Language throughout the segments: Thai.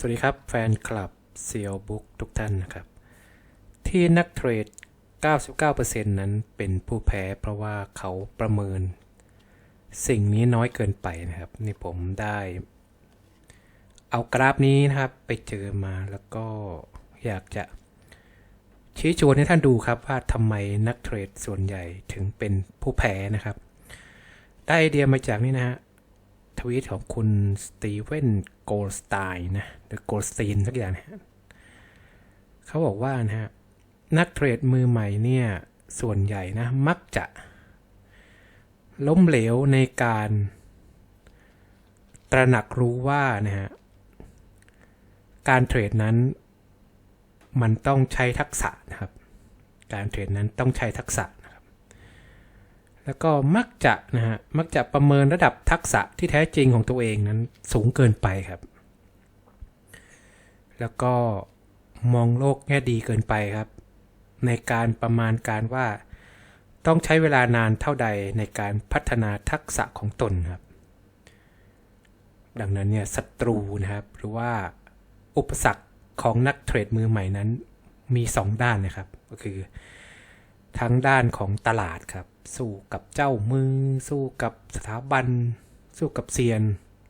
สวัสดีครับ แฟนคลับเซียวบุ๊กทุกท่านนะครับ ที่นักเทรด 99%นั้นเป็นผู้แพ้เพราะว่าเขาประเมิน สิ่งนี้น้อยเกินไปนะครับ นี่ผมได้ เอากราฟนี้นะครับไปเจอมาแล้วก็อยากจะ ชี้ชวนให้ท่านดูครับว่าทำไมนักเทรดส่วนใหญ่ถึงเป็นผู้แพ้นะครับ ได้ไอเดียมาจากนี่นะฮะ ทวีตของคุณสตีเวนโกลสไตน์นะหรือโกลสตีนสักอย่างนะเขาบอกว่านะฮะนักเทรดมือใหม่เนี่ย ส่วนใหญ่นะ มักจะ ล้มเหลวในการ ตระหนักรู้ว่านะฮะการเทรดนั้น มันต้องใช้ทักษะนะครับ การเทรดนั้นต้องใช้ทักษะ แล้วก็มักจะนะฮะมักจะประเมินระดับทักษะที่แท้จริงของตัวเองนั้นสูงเกินไปครับ แล้วก็มองโลกแง่ดีเกินไปครับ ในการประมาณการว่าต้องใช้เวลานานเท่าใดในการพัฒนาทักษะของตนครับ ดังนั้นเนี่ยศัตรูนะครับ หรือว่าอุปสรรคของนักเทรดมือใหม่นั้นมี 2 ด้านนะครับ ก็คือ ทั้งด้านของตลาดครับ สู้กับเจ้ามือ สู้กับสถาบัน สู้กับเซียน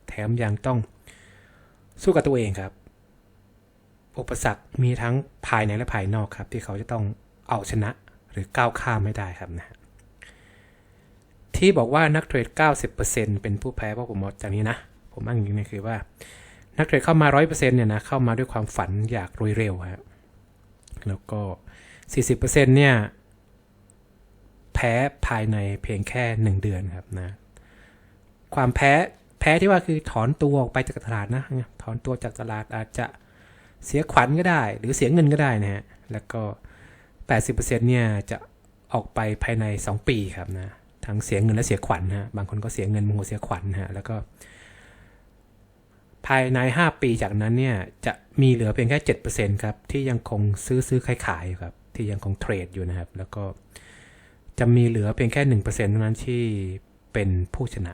แถมยังต้องสู้กับตัวเองครับ อุปสรรคมีทั้งภายในและภายนอกครับ ที่เขาจะต้องเอาชนะหรือก้าวข้ามไม่ได้ครับนะที่บอกว่านักเทรด 90%เป็นผู้แพ้เพราะผมบอกจากนี้นะ ผมอ้างอย่างนี้คือว่า นักเทรดเข้ามา 100%เนี่ยนะเข้ามาด้วยความฝันอยากรวยเร็วครับแล้วก็ 40%เนี่ย แพ้ภายในเพียงแค่ 1 เดือนครับนะ ความแพ้แพ้ที่ว่าคือถอนตัวออกไปจากตลาดนะ ถอนตัวจากตลาดอาจจะเสียขวัญก็ได้ หรือเสียเงินก็ได้นะฮะ แล้วก็ 80%เนี่ยจะออกไปภายใน 2 ปีครับนะ ทั้งเสียเงินและเสียขวัญนะฮะบางคนก็เสียเงินบางคนเสียขวัญนะฮะ แล้วก็ ภายใน 5 ปีจากนั้นเนี่ยจะมีเหลือเพียงแค่ 7%ครับที่ยังคงซื้อซื้อขายขายครับที่ยังคงเทรดอยู่นะครับ แล้วก็ จะมีเหลือเพียงแค่1%เท่านั้นที่เป็นผู้ชนะ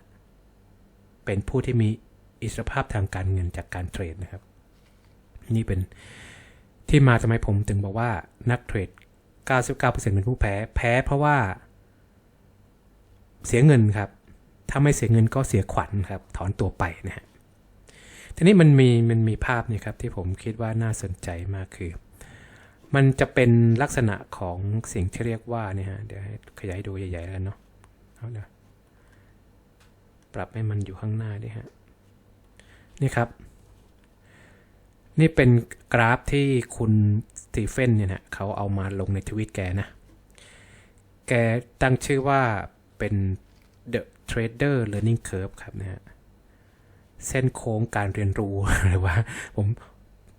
เป็นผู้ที่มีอิสรภาพทางการเงินจากการเทรดนะครับ นี่เป็นที่มาทำไมผมถึงบอกว่านักเทรด 99%เป็นผู้แพ้ แพ้เพราะว่า เสียเงินครับ ถ้าไม่เสียเงินก็เสียขวัญครับ ถอนตัวไปนะฮะทีนี้มันมีมันมีภาพนี่ครับที่ผมคิดว่าน่าสนใจมากคือ มันจะเป็นลักษณะของสิ่งที่เรียกว่าเนี่ยฮะเดี๋ยวขยายดูใหญ่ๆแล้วเนาะเอาเดี๋ยวปรับให้มันอยู่ข้างหน้าด้วยฮะนี่ครับ นี่เป็นกราฟที่คุณสตีเฟนเนี่ยนะเขาเอามาลงในทวิตแกนะ แกตั้งชื่อว่าเป็น The Trader Learning Curve ครับนะฮะเส้นโค้งการเรียนรู้หรือว่า ผม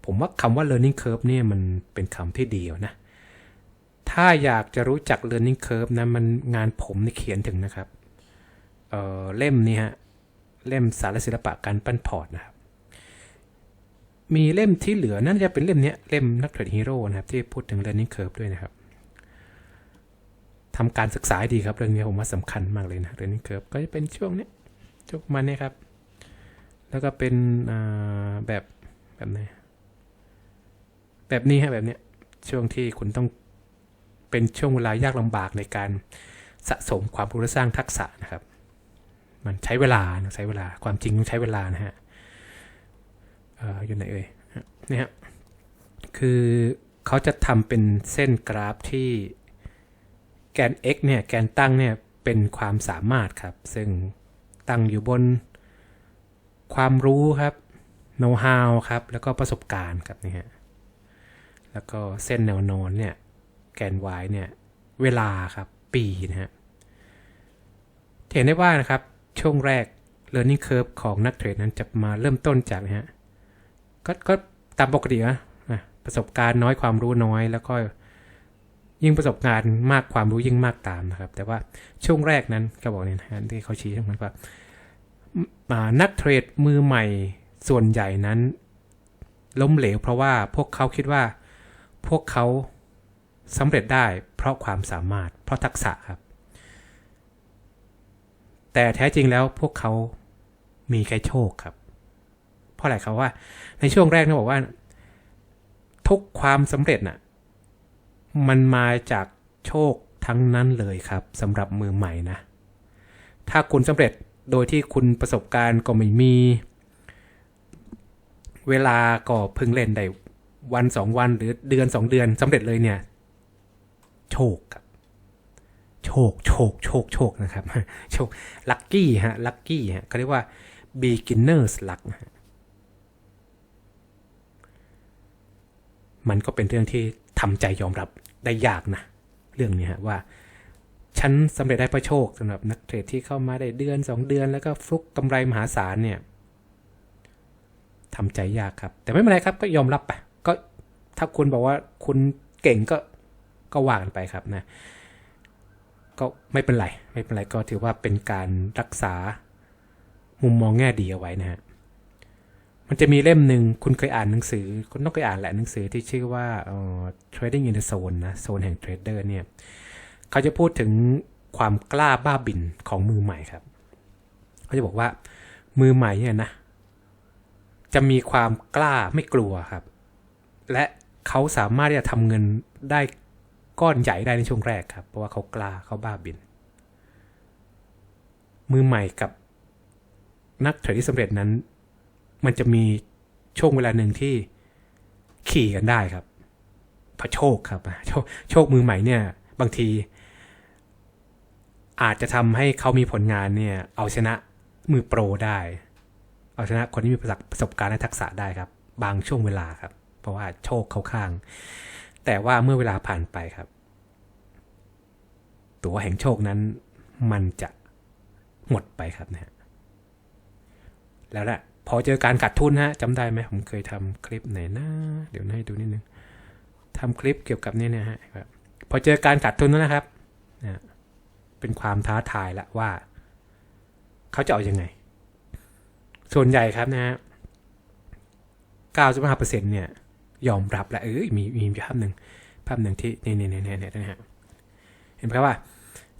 ผมว่าคำว่า learning curve เนี่ยมันเป็นคำที่ดีนะ ถ้าอยากจะรู้จัก learning curve นะมันงานผมนี่เขียนถึงนะครับเเล่มนี้ฮะ เล่มสารศิลปะการปั้นพอร์ตนะครับ มีเล่มที่เหลือนั่นจะเป็นเล่มนี้เล่มนักเทรดฮีโร่นะครับ ที่พูดถึง learning curve ด้วยนะครับทำการศึกษาดีครับ เรื่องนี้ผมว่าสำคัญมากเลยนะ learning curve ก็จะเป็นช่วงนี้ช่วงมันนี้ครับ แล้วก็เป็นแบบแบบไหน แบบนี้ฮะแบบเนี้ยช่วงที่คุณต้องเป็นช่วงเวลายากลำบากในการสะสมความรู้สร้างทักษะนะครับ มันใช้เวลาใช้เวลาความจริงต้องใช้เวลานะฮะอยู่ไหนเอ่ยนี่ฮะคือเขาจะทำเป็นเส้นกราฟที่แกน x เนี่ยแกนตั้งเนี่ยเป็นความสามารถครับ ซึ่งตั้งอยู่บนความรู้ครับ know how ครับ แล้วก็ประสบการณ์ครับนี่ฮะ แล้วก็เส้นแนวนอนเนี่ย แกน y เนี่ย เวลาครับ ปีนะฮะเห็นได้ว่านะครับ ช่วงแรก learning curve ของนักเทรดนั้นจะมาเริ่มต้นจากนะฮะก็ก็ตามปกตินะประสบการณ์น้อยความรู้น้อย แล้วก็ยิ่งประสบการณ์มากความรู้ยิ่งมากตามนะครับ แต่ว่าช่วงแรกนั้นก็บอกเนี่ยนะที่เขาชี้เหมือนว่านักเทรดมือใหม่ส่วนใหญ่นั้น ล้มเหลวเพราะว่าพวกเขาคิดว่า พวกเขาสำเร็จได้เพราะความสามารถเพราะทักษะครับ แต่แท้จริงแล้วพวกเขามีแค่โชคครับ เพราะอะไรครับว่า ในช่วงแรกเนี่ยบอกว่า ทุกความสำเร็จน่ะมันมาจากโชคทั้งนั้นเลยครับสำหรับมือใหม่นะ ถ้าคุณสำเร็จโดยที่คุณประสบการณ์ก็ไม่มี เวลาก็พิ่งเล่นได้ วันสองวันหรือเดือนสองเดือนสำเร็จเลยเนี่ยโชคครับโชคโชคโชคโชคนะครับโชคลัคกี้ฮะลัคกี้ฮะเขาเรียกว่า beginner's luck มันก็เป็นเรื่องที่ทำใจยอมรับได้ยากนะ เรื่องนี้ฮะว่า ฉันสำเร็จได้เพราะโชคสำหรับนักเทรดที่เข้ามาได้เดือนสองเดือนแล้วก็ฟลุกกำไรมหาศาลเนี่ยทำใจยากครับ แต่ไม่เป็นไรครับก็ยอมรับไป ก็ถ้าคุณบอกว่าคุณเก่งก็ก็ว่ากันไปครับนะ ก็ไม่เป็นไรไม่เป็นไรก็ถือว่าเป็นการรักษามุมมองแง่ดีเอาไว้นะฮะมันจะมีเล่มหนึ่งคุณเคยอ่านหนังสือ คุณต้องเคยอ่านแหละหนังสือที่ชื่อว่าเอ่อ Trading in the Zone นะโซนแห่งเทรดเดอร์เนี่ยเขาจะพูดถึงความกล้าบ้าบินของมือใหม่ครับ เขาจะบอกว่ามือใหม่เนี่ยนะ จะมีความกล้าไม่กลัวครับ และเขาสามารถที่จะทำเงินได้ก้อนใหญ่ได้ในช่วงแรกครับ เพราะว่าเขากล้าเขาบ้าบิน มือใหม่กับนักเทรดที่สำเร็จนั้น มันจะมีช่วงเวลาหนึ่งที่ขี่กันได้ครับพระโชคครับโชคโชคมือใหม่เนี่ย บางที อาจจะทำให้เขามีผลงานเนี่ย เอาชนะมือโปรได้ เอาชนะคนที่มีประสบการณ์และทักษะได้ครับ บางช่วงเวลาครับ เพราะว่าโชคเขาข้าง แต่ว่าเมื่อเวลาผ่านไปครับ ตัวแห่งโชคนั้นมันจะหมดไปครับนะฮะแล้วแหละพอเจอการขาดทุนฮะจำได้ไหมผมเคยทำคลิปไหนนะเดี๋ยวให้ดูนิดนึงทำคลิปเกี่ยวกับนี่นะฮะพอเจอการขาดทุนแล้วนะครับนะเป็นความท้าทายละว่า เขาจะเอาอยัางไง ส่วนใหญ่ครับนะฮะ95%เนี่ย ยอมรับและเออมีมีภาพหนึ่งภาพหนึ่งที่เนี่ยเนี่ยเนี่ยเนี่ยนะฮะเห็นไหมครับว่า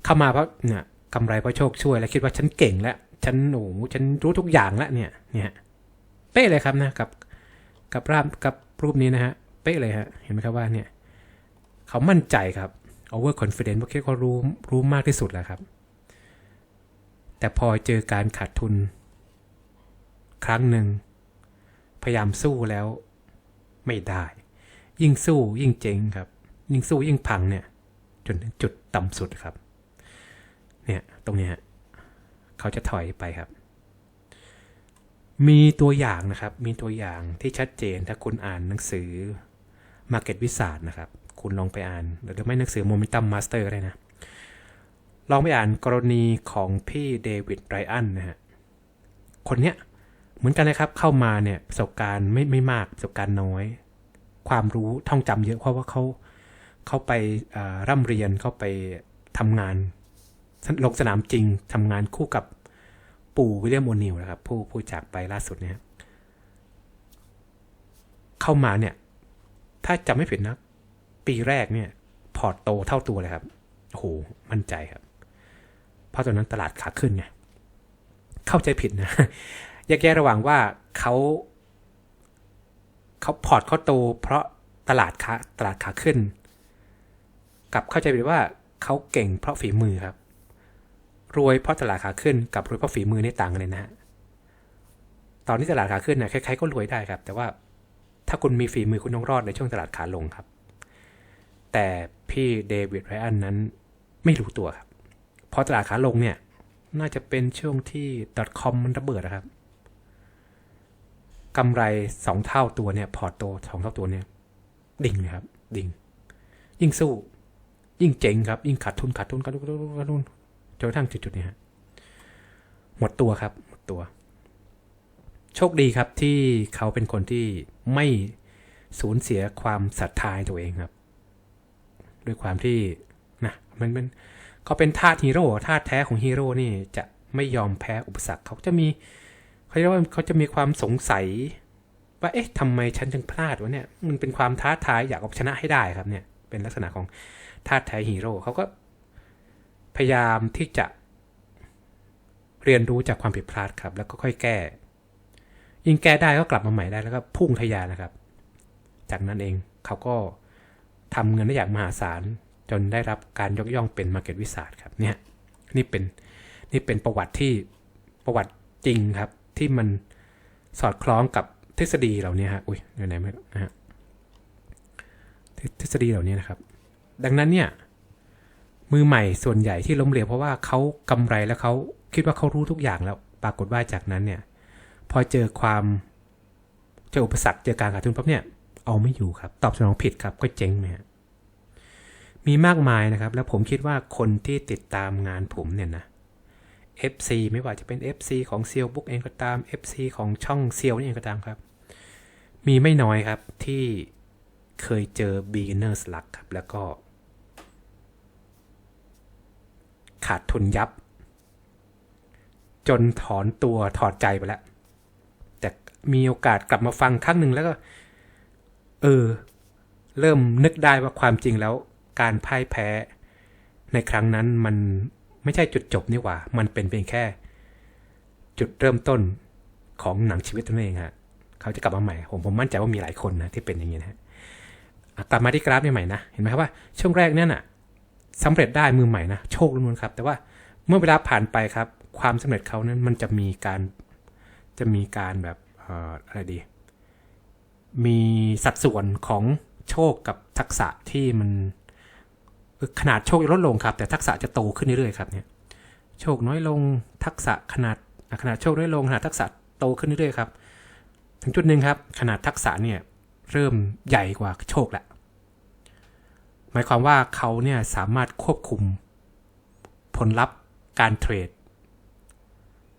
เข้ามาเพราะเนี่ยกำไรเพราะโชคช่วยแล้วคิดว่าฉันเก่งแล้วฉันโอ้ฉันรู้ทุกอย่างแล้วเนี่ย เนี่ยเป๊ะเลยครับนะกับ กับภาพกับรูปนี้นะฮะเป๊ะเลยฮะเห็นไหมครับว่าเนี่ย เขามั่นใจครับ over confident ว่าคิดว่ารู้รู้มากที่สุดแล้วครับ แต่พอเจอการขาดทุน ครั้งหนึ่งพยายามสู้แล้ว ไม่ได้ ยิ่งสู้ยิ่งเจ๊งครับ ยิ่งสู้ยิ่งพังเนี่ย จนถึงจุดต่ำสุดครับ เนี่ยตรงเนี้ฮะเขาจะถอยไปครับ มีตัวอย่างนะครับ มีตัวอย่างที่ชัดเจนถ้าคุณอ่านหนังสือ Market w i z a r d นะครับ คุณลองไปอ่าน หรือไม่หนังสือ Momentum Master ก็ได้นะ ลองไปอ่านกรณีของพี่เดวิดไรอันนะฮะคนเนี้ย เหมือนกันนะครับ เข้ามาเนี่ยประสบการณ์ไม่ไม่มากประสบการณ์น้อย ความรู้ท่องจำเยอะเพราะว่าเขาเขาไปร่ำเรียนเขาไปทำงานลงสนามจริงทำงานคู่กับปู่วิลเลียมโอนิลนะครับ ผู้ผู้จากไปล่าสุดเนี่ยเข้ามาเนี่ย ถ้าจำไม่ผิดนะปีแรกเนี่ย พอร์ตโตเท่าตัวเลยครับโอ้โหมั่นใจครับ เพราะตอนนั้นตลาดขาขึ้นไงเข้าใจผิดนะ แยกแยะระหว่างว่าเขาเขาพอร์ตเขาโตเพราะตลาดขาตลาดขาขึ้น กับเข้าใจผิดว่าเขาเก่งเพราะฝีมือครับ รวยเพราะตลาดขาขึ้น กับรวยเพราะฝีมือนี่ต่างกันเลยนะฮะตอนที่ตลาดขาขึ้นเนี่ยใครๆก็รวยได้ครับ แต่ว่าถ้าคุณมีฝีมือคุณต้องรอดในช่วงตลาดขาลงครับ แต่พี่เดวิดไรอันนั้นไม่รู้ตัวครับพอตลาดขาลงเนี่ย น่าจะเป็นช่วงที่ .com มันระเบิดนะครับ กำไรสองเท่าตัวเนี่ย พอร์ตโตสองเท่าตัวเนี่ย ดิ่งเลยครับ ดิ่ง ยิ่งสู้ ยิ่งเจ๋งครับ ยิ่งขาดทุนขาดทุนขาดทุนขาดทุนทุนจนกระทั่งจุดๆนี้ฮะหมดตัวครับ หมดตัว โชคดีครับที่เขาเป็นคนที่ไม่สูญเสียความศรัทธาตัวเองครับ ด้วยความที่นะมันเป็นเขาเป็นทาสฮีโร่ทาสแท้ของฮีโร่นี่จะไม่ยอมแพ้อุปสรรคเขาจะมี เขาเรียกว่าเขาจะมีความสงสัย ว่าเอ๊ะทำไมฉันจึงพลาดวะเนี่ย มันเป็นความท้าทายอยากเอาชนะให้ได้ครับเนี่ย เป็นลักษณะของท้าสแท้ฮีโร่เขาก็พยายามที่จะเรียนรู้จากความผิดพลาดครับ แล้วก็ค่อยแก้ ยิ่งแก้ได้ก็กลับมาใหม่ได้แล้วก็พุ่งทะยานนะครับ จากนั้นเองเขาก็ทำเงินได้อย่างมหาศาล จนได้รับการยกย่องเป็นมาร์เก็ตวิสาครับเนี่ยนี่เป็นนี่เป็นประวัติที่ประวัติจริงครับ ที่มันสอดคล้องกับทฤษฎีเหล่านี้ฮะ อุ้ยไหนไม่นะฮะทฤษฎีเหล่านี้นะครับ ดังนั้นเนี่ย มือใหม่ส่วนใหญ่ที่ล้มเหลวเพราะว่าเขากำไรแล้วเขาคิดว่าเขารู้ทุกอย่างแล้ว ปรากฏว่าจากนั้นเนี่ย พอเจอความเจออุปสรรคเจอการขาดทุนปั๊บเนี่ย เอาไม่อยู่ครับ ตอบสนองผิดครับ ก็เจ๊งไหมฮะมีมากมายนะครับ แล้วผมคิดว่าคนที่ติดตามงานผมเนี่ยนะ FC ไม่ว่าจะเป็น FC ของ s e a l Book เองก็ตาม FC ของช่อง s e a l นี่เองก็ตามครับ มีไม่น้อยครับที่เคยเจอ beginners luck ครับ แล้วก็ ขาดทุนยับ จนถอนตัวถอดใจไปแล้ว แต่มีโอกาสกลับมาฟังครั้งหนึ่งแล้วก็ เออ เริ่มนึกได้ว่าความจริงแล้ว การพ่ายแพ้ในครั้งนั้นมัน ไม่ใช่จุดจบนี่หว่า มันเป็นเพียงแค่ จุดเริ่มต้นของหนังชีวิตตัวเองฮะเขาจะกลับมาใหม่ ผมผมมั่นใจว่ามีหลายคนนะที่เป็นอย่างนี้นะฮะกลับมาที่กราฟใหม่นะ เห็นไหมครับว่าช่วงแรกเนี่ยน่ะสำเร็จได้มือใหม่นะโชคล้วนๆครับ แต่ว่าเมื่อเวลาผ่านไปครับ ความสำเร็จเขานั้นมันจะมีการจะมีการแบบอออะไรดี มีสัดส่วนของโชคกับทักษะที่มัน ขนาดโชคจะลดลงครับ แต่ทักษะจะโตขึ้นเรื่อยๆครับเนี่ยโชคน้อยลงทักษะขนาดขนาดโชคน้อยลงขนาดทักษะโตขึ้นเรื่อยๆครับ ถึงจุดหนึ่งครับ ขนาดทักษะเนี่ยเริ่มใหญ่กว่าโชคละหมายความว่าเขาเนี่ยสามารถควบคุมผลลัพธ์การเทรด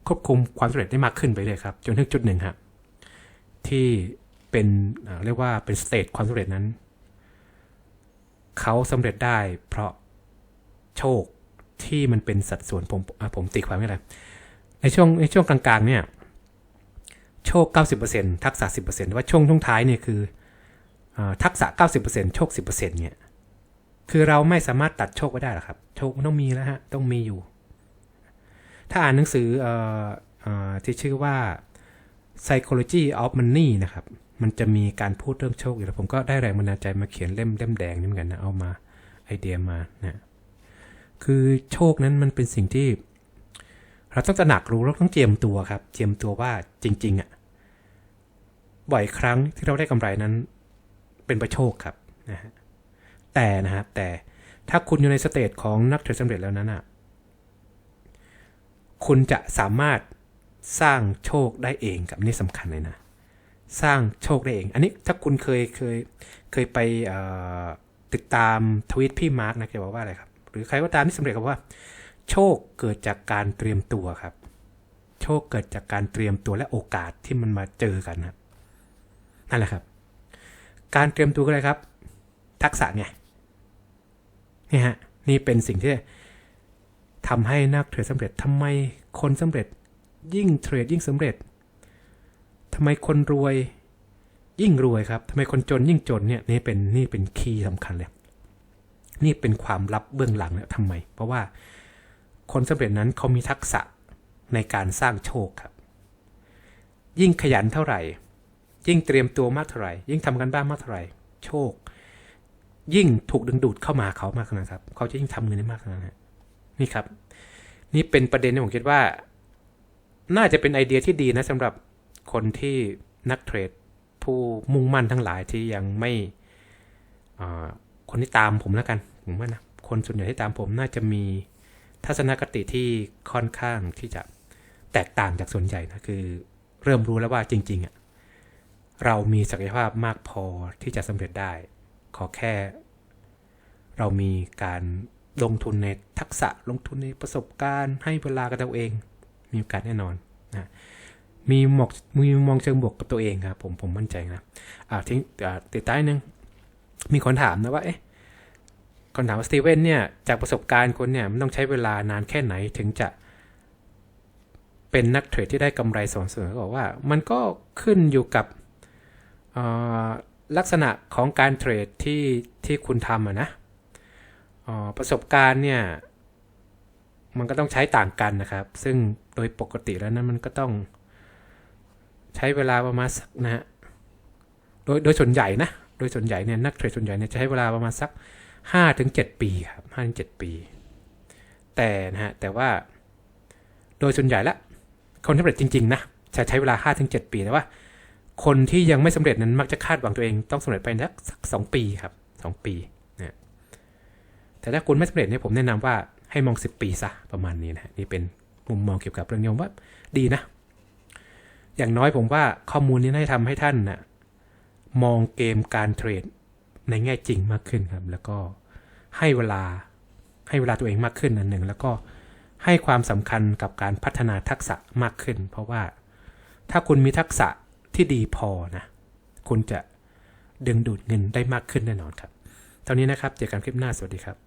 ควบคุมความสำเร็จได้มากขึ้นไปเลยครับ จนถึงจุดหนึ่งครับที่เป็นเรียกว่าเป็นสเตจความสำเร็จนั้น เขาสำเร็จได้เพราะโชคที่มันเป็นสัดส่วนผมผมตีความไม่ได้ในช่วงในช่วงกลางๆเนี่ยโชค 90%ทักษะ 10%แต่ว่าช่วงช่วงท้ายเนี่ยคืออทักษะ 90%โชค 10%เนี่ยคือเราไม่สามารถตัดโชคไว้ได้หรอกครับ โชคมันต้องมีแล้วฮะต้องมีอยู่ ถ้าอ่านหนังสือออที่ชื่อว่า psychology of money นะครับ มันจะมีการพูดเรื่องโชคอยู่แล้วผมก็ได้แรงบันดาลใจมาเขียนเล่มเล่มแดงนี่เหมือนกันนะเอามาไอเดียมานะคือโชคนั้นมันเป็นสิ่งที่เราต้องตระหนักรู้เราต้องเจียมตัวครับ เจียมตัวว่าจริง ๆอะบ่อยครั้งที่เราได้กำไรนั้น เป็นประโชคครับนะฮะแต่นะฮะแต่ถ้าคุณอยู่ในสเตจของนักเทรดสำเร็จแล้วนั้นอะคุณจะสามารถสร้างโชคได้เองกับนี่สำคัญเลยนะ สร้างโชคได้เอง อันนี้ถ้าคุณเคยเคยเคยไปติดตามทวีตพี่มาร์กนะแกบอกว่าอะไรครับ หรือใครก็ตามที่สำเร็จก็ว่า โชคเกิดจากการเตรียมตัวครับ โชคเกิดจากการเตรียมตัวและโอกาสที่มันมาเจอกันครับนั่นแหละครับ การเตรียมตัวคืออะไรครับ ทักษะไงนี่ฮะนี่เป็นสิ่งที่ทำให้นักเทรดสำเร็จทำไมคนสำเร็จยิ่งเทรดยิ่งสำเร็จ ทำไมคนรวยยิ่งรวยครับทำไมคนจนยิ่งจนเนี่ยนี่เป็นนี่เป็นคีย์สำคัญเลยนี่เป็นความลับเบื้องหลังเนี่ยทำไม เพราะว่าคนสำเร็จนั้นเขามีทักษะในการสร้างโชคครับ ยิ่งขยันเท่าไหร่ ยิ่งเตรียมตัวมากเท่าไหร่ ยิ่งทำกันบ้านมากเท่าไหร่ โชค ยิ่งถูกดึงดูดเข้ามาเขามากขนาดครับ เขาจะยิ่งทำเงินได้มากขนาดนั้นี่ครับ นี่เป็นประเด็นที่ผมคิดว่า น่าจะเป็นไอเดียที่ดีนะสำหรับ คนที่นักเทรดผู้มุ่งมั่นทั้งหลายที่ยังไม่คนที่ตามผมแล้วกันผมว่านะคนส่วนใหญ่ที่ตามผมน่าจะมีทัศนคติที่ค่อนข้างที่จะแตกต่างจากส่วนใหญ่นะคือ เริ่มรู้แล้วว่าจริง ๆอะเรามีศักยภาพมากพอที่จะสำเร็จได้ ขอแค่ เรามีการลงทุนในทักษะลงทุนในประสบการณ์ ให้เวลากับตัวเอง มีโอกาสแน่นอนนะ มีมอกมีมองเชิงบวกกับตัวเองครับผมผมมั่นใจนะอ่าทิ้งอ่าติดใต้นึง มีคนถามนะว่าเอ๊ะคนถามว่าสตีเวนเนี่ยจากประสบการณ์คนเนี่ยมันต้องใช้เวลานานแค่ไหนถึงจะเป็นนักเทรดที่ได้กำไรสม่ำเสมอก็บอกว่า มันก็ขึ้นอยู่กับลักษณะของการเทรดที่ที่คุณทำอะนะประสบการณ์เนี่ยมันก็ต้องใช้ต่างกันนะครับ ซึ่งโดยปกติแล้วนั้นมันก็ต้อง ใช้เวลาประมาณสักนะฮะโดยโดยส่วนใหญ่นะ โดยส่วนใหญ่เนี่ยนักเทรดส่วนใหญ่เนี่ยจะใช้เวลาประมาณสักห้าถึงเจ็ดปีครับห้าถึงเจ็ดปี แต่นะฮะแต่ว่าโดยส่วนใหญ่ละคนสำเร็จจริง ๆ นะจะใช้เวลาห้าถึงเจ็ดปีแต่ว่า คนที่ยังไม่สำเร็จนั้นมักจะคาดหวังตัวเองต้องสำเร็จไปสักสักสองปีครับสองปีนะแต่ถ้าคุณไม่สำเร็จเนี่ยผมแนะนำว่าให้มองสิบปีซะประมาณนี้นะนี่เป็นมุมมองเกี่ยวกับเรื่องนี้ว่าดีนะ อย่างน้อยผมว่าข้อมูลนี้น่าจะทำให้ท่านนะมองเกมการเทรดในแง่จริงมากขึ้นครับ แล้วก็ให้เวลาให้เวลาตัวเองมากขึ้นอันหนึ่ง แล้วก็ให้ความสำคัญกับการพัฒนาทักษะมากขึ้น เพราะว่าถ้าคุณมีทักษะที่ดีพอนะ คุณจะดึงดูดเงินได้มากขึ้นแน่นอนครับ เท่านี้นะครับ เจอกันคลิปหน้า สวัสดีครับ